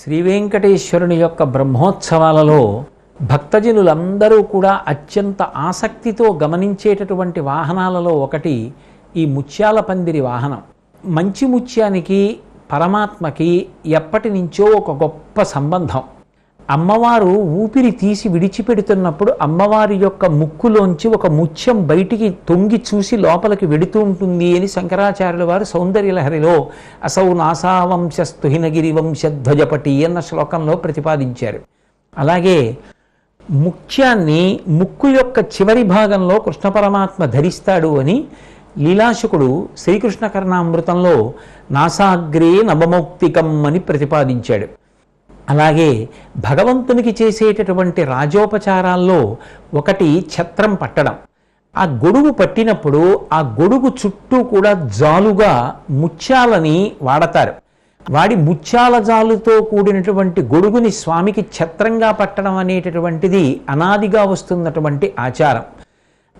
శ్రీ వెంకటేశ్వరుని యొక్క బ్రహ్మోత్సవాలలో భక్తజనులందరూ కూడా అత్యంత ఆసక్తితో గమనించేటటువంటి వాహనాలలో ఒకటి ఈ ముత్యాల పందిరి వాహనం. మంచి ముత్యానికి పరమాత్మకి ఎప్పటి నుంచో ఒక గొప్ప సంబంధం. అమ్మవారు ఊపిరి తీసి విడిచిపెడుతున్నప్పుడు అమ్మవారి యొక్క ముక్కులోంచి ఒక ముత్యం బయటికి తొంగి చూసి లోపలికి వెడుతూ ఉంటుంది అని శంకరాచార్యుల వారు సౌందర్యలహరిలో అసౌ నాసావంశస్తుహినగిరి వంశధ్వజపటి అన్న శ్లోకంలో ప్రతిపాదించారు. అలాగే ముఖ్యాన్ని ముక్కు యొక్క చివరి భాగంలో కృష్ణ పరమాత్మ ధరిస్తాడు అని లీలాశకుడు శ్రీకృష్ణ కర్ణామృతంలో నాసాగ్రే నవమౌక్తికం అని ప్రతిపాదించాడు. అలాగే భగవంతునికి చేసేటటువంటి రాజోపచారాల్లో ఒకటి ఛత్రం పట్టడం. ఆ గొడుగు పట్టినప్పుడు ఆ గొడుగు చుట్టూ కూడా జాలుగా ముత్యాలని వాడతారు. వాడి ముత్యాల జాలుతో కూడినటువంటి గొడుగుని స్వామికి ఛత్రంగా పట్టడం అనేటటువంటిది అనాదిగా వస్తున్నటువంటి ఆచారం.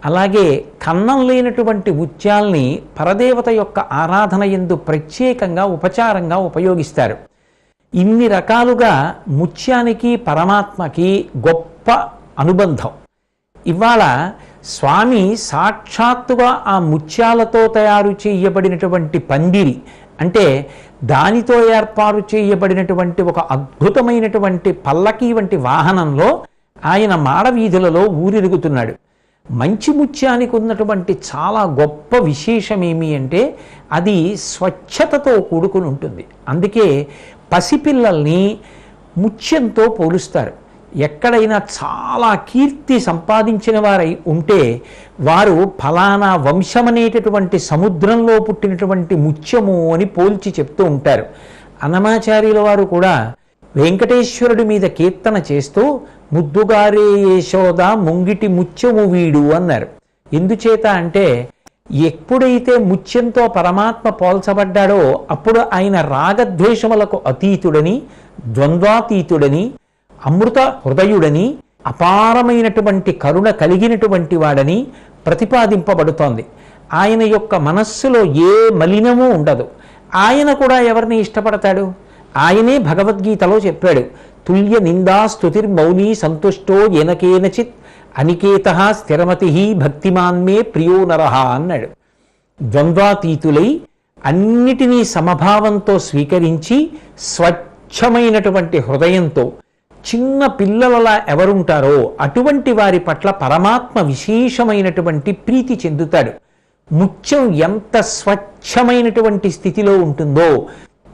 అలాగే కన్నం లేనటువంటి ముత్యాల్ని పరదేవత యొక్క ఆరాధన ఎందు ప్రత్యేకంగా ఉపచారంగా ఉపయోగిస్తారు. ఇన్ని రకాలుగా ముత్యానికి పరమాత్మకి గొప్ప అనుబంధం. ఇవాళ స్వామి సాక్షాత్తుగా ఆ ముత్యాలతో తయారు చేయబడినటువంటి పందిరి అంటే దానితో ఏర్పాటు చేయబడినటువంటి ఒక అద్భుతమైనటువంటి పల్లకి వంటి వాహనంలో ఆయన మాడవీధులలో ఊరిరుగుతున్నాడు మంచి ముత్యానికి ఉన్నటువంటి చాలా గొప్ప విశేషం ఏమి అంటే అది స్వచ్ఛతతో కూడుకుని ఉంటుంది. అందుకే పసిపిల్లల్ని ముత్యంతో పోలుస్తారు. ఎక్కడైనా చాలా కీర్తి సంపాదించిన వారై ఉంటే వారు ఫలానా వంశమనేటటువంటి సముద్రంలో పుట్టినటువంటి ముత్యము అని పోల్చి చెప్తూ ఉంటారు. అన్నమాచార్యుల వారు కూడా వెంకటేశ్వరుడి మీద కీర్తన చేస్తూ ముద్దుగారే యశోద ముంగిటి ముత్యము వీడు అన్నారు. ఎందుచేత అంటే ఎప్పుడైతే ముత్యంతో పరమాత్మ పోల్చబడ్డాడో అప్పుడు ఆయన రాగద్వేషములకు అతీతుడని ద్వంద్వాతీతుడని అమృత హృదయుడని అపారమైనటువంటి కరుణ కలిగినటువంటి వాడని ప్రతిపాదింపబడుతోంది. ఆయన యొక్క మనస్సులో ఏ మలినము ఉండదు. ఆయన కూడా ఎవరిని ఇష్టపడతాడు? ఆయనే భగవద్గీతలో చెప్పాడు. తుల్య నిందా స్తుతిర్మౌని సంతుష్టో ఎనకేనచిత్ అనికేత స్థిరమతి భక్తిమాన్మే ప్రియో నరహ అన్నాడు. ద్వంద్వాతీతులై అన్నిటినీ సమభావంతో స్వీకరించి స్వచ్ఛమైనటువంటి హృదయంతో చిన్న పిల్లలలా ఎవరుంటారో అటువంటి వారి పట్ల పరమాత్మ విశేషమైనటువంటి ప్రీతి చెందుతాడు. ముత్యం ఎంత స్వచ్ఛమైనటువంటి స్థితిలో ఉంటుందో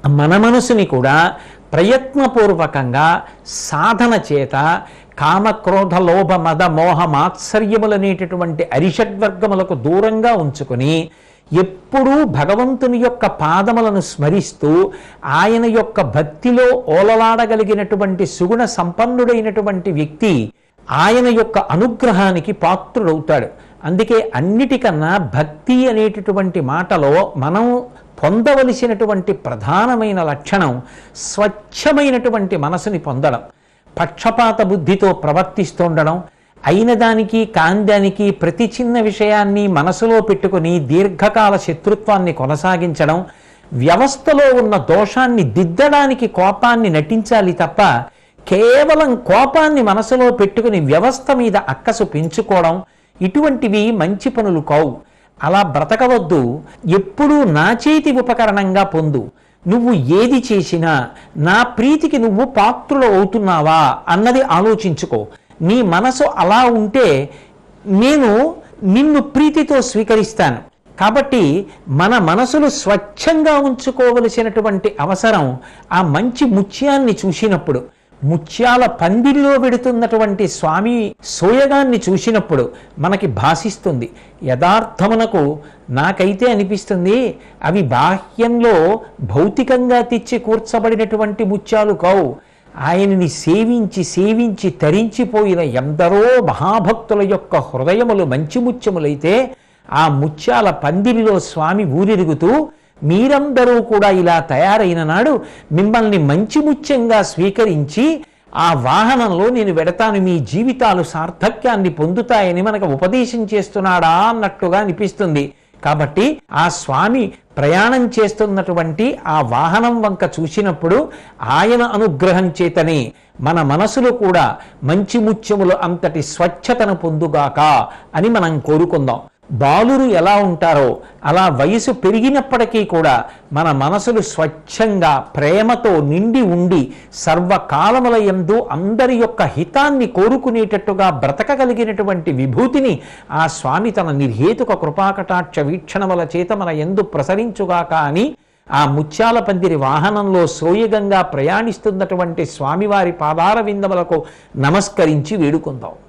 మన మనసుని కూడా ప్రయత్నపూర్వకంగా సాధన చేత కామక్రోధ లోభ మద మోహ మాత్సర్యములనేటటువంటి అరిషడ్వర్గములకు దూరంగా ఉంచుకొని ఎప్పుడూ భగవంతుని యొక్క పాదములను స్మరిస్తూ ఆయన యొక్క భక్తిలో ఓలలాడగలిగినటువంటి సుగుణ సంపన్నుడైనటువంటి వ్యక్తి ఆయన యొక్క అనుగ్రహానికి పాత్రుడవుతాడు. అందుకే అన్నిటికన్నా భక్తి అనేటటువంటి మాటలో మనం పొందవలసినటువంటి ప్రధానమైన లక్షణం స్వచ్ఛమైనటువంటి మనసుని పొందడం. పక్షపాత బుద్ధితో ప్రవర్తిస్తుండడం. అయిన దానికి కాందానికి ప్రతి చిన్న విషయాన్ని మనసులో పెట్టుకుని దీర్ఘకాల శత్రుత్వాన్ని కొనసాగించడం. వ్యవస్థలో ఉన్న దోషాన్ని దిద్దడానికి కోపాన్ని నటించాలి తప్ప కేవలం కోపాన్ని మనసులో పెట్టుకుని వ్యవస్థ మీద అక్కసు పెంచుకోవడం. ఇటువంటివి మంచి పనులు కావు. అలా బ్రతకవద్దు. ఎప్పుడూ నా చేతి ఉపకరణంగా పొందు. నువ్వు ఏది చేసినా నా ప్రీతికి నువ్వు పాత్రులు అవుతున్నావా అన్నది ఆలోచించుకో. నీ మనసు అలా ఉంటే నేను నిన్ను ప్రీతితో స్వీకరిస్తాను. కాబట్టి మన మనసులు స్వచ్ఛంగా ఉంచుకోవలసినటువంటి అవసరం ఆ మంచి ముత్యాన్ని చూసినప్పుడు. ముత్యాల పందిరిలో పెడుతున్నటువంటి స్వామి సోయగాన్ని చూసినప్పుడు మనకి భాషిస్తుంది యథార్థమునకు నాకైతే అనిపిస్తుంది అవి బాహ్యంలో భౌతికంగా తెచ్చి కూర్చబడినటువంటి ముత్యాలు కావు. ఆయనని సేవించి సేవించి తరించిపోయిన ఎందరో మహాభక్తుల యొక్క హృదయములు మంచి ముత్యములైతే ఆ ముత్యాల పందిరిలో స్వామి ఊరిరుగుతూ మీరందరూ కూడా ఇలా తయారైన నాడు మిమ్మల్ని మంచి ముత్యంగా స్వీకరించి ఆ వాహనంలో నేను వెడతాను మీ జీవితాలు సార్థక్యాన్ని పొందుతాయని మనకు ఉపదేశం చేస్తున్నాడా అన్నట్టుగా అనిపిస్తుంది. కాబట్టి ఆ స్వామి ప్రయాణం చేస్తున్నటువంటి ఆ వాహనం వంక చూసినప్పుడు ఆయన అనుగ్రహం చేతనే మన మనసులు కూడా మంచి ముత్యములు అంతటి స్వచ్ఛతను పొందుగాక అని మనం కోరుకుందాం. బాలురు ఎలా ఉంటారో అలా వయసు పెరిగినప్పటికీ కూడా మన మనసులు స్వచ్ఛంగా ప్రేమతో నిండి ఉండి సర్వకాలముల ఎందు అందరి యొక్క హితాన్ని కోరుకునేటట్టుగా బ్రతకగలిగినటువంటి విభూతిని ఆ స్వామి తన నిర్హేతుక కృపాకటాక్ష వీక్షణముల చేత మన ఎందు ప్రసరించుగాక అని ఆ ముత్యాల పందిరి వాహనంలో సోయగంగా ప్రయాణిస్తున్నటువంటి స్వామివారి పాదార విందములకు నమస్కరించి వేడుకుందాం.